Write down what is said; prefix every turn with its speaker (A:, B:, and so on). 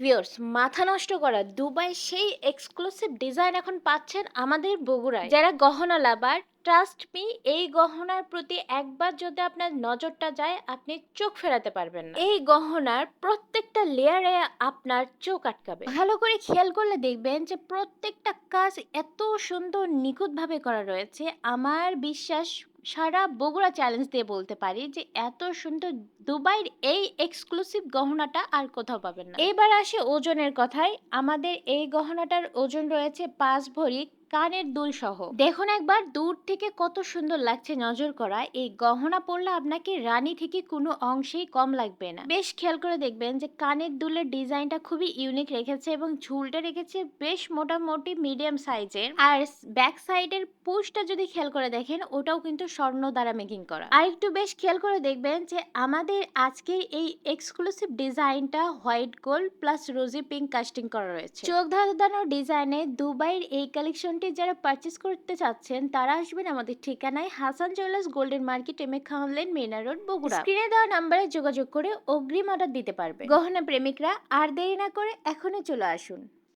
A: Viewers মাথা নষ্ট করা দুবাই সেই এক্সক্লুসিভ ডিজাইন এখন পাচ্ছেন আমাদের বগুড়ায়। যারা গহনা লাভার ট্রাস্ট মি এই গহনার প্রতি একবার যদি আপনার নজরটা যায়, আপনি চোখ ফেরাতে পারবেন না। এই গহনার প্রত্যেকটা লেয়ারে আপনার চোখ আটকাবে। ভালো করে খেয়াল করলে দেখবেন যে প্রত্যেকটা কাজ এত সুন্দর নিখুঁতভাবে করা রয়েছে। আমার বিশ্বাস সারা বগুড়া চ্যালেঞ্জ দিয়ে বলতে পারি যে, এত সুন্দর দুবাইয়ের এই এক্সক্লুসিভ গহনাটা আর কোথাও পাবেন না। এবার আসে ওজনের কথায়। আমাদের এই গহনাটার ওজন রয়েছে পাঁচ ভরি কানের দুল সহ। দেখুন একবার, দূর থেকে কত সুন্দর লাগছে নজর করা। এই গহনা পরলে আপনাকে রানী থেকে কোনো অংশেই কম লাগবে না। বেশ খেয়াল করে দেখবেন যে কানের দুলের ডিজাইনটা খুবই ইউনিক রেখেছে এবং ঝুলটা রেখেছে বেশ মোটামুটি মিডিয়াম সাইজের। আর ব্যাক সাইডের পুশটা যদি খেয়াল করে দেখেন, ওটাও কিন্তু স্বর্ণ দ্বারা মেকিং করা। আর একটু বেশ খেয়াল করে দেখবেন যে আমাদের আজকের এই এক্সক্লুসিভ ডিজাইনটা white gold plus rosy pink casting করা রয়েছে। চোখ ধাঁধানো ডিজাইনে দুবাইয়ের এই কালেকশনটি যারা পারচেস করতে চাচ্ছেন তারা আসবেন আমাদের ঠিকানায় Hasan jewellers golden market M A খাওয়ান মেনা রোড বগুড়া। স্ক্রিনে দেওয়া নাম্বারে যোগাযোগ করে অগ্রিম অর্ডার দিতে পারবে গহনা প্রেমিকরা আর দেরি না করে এখনই চলে আসুন।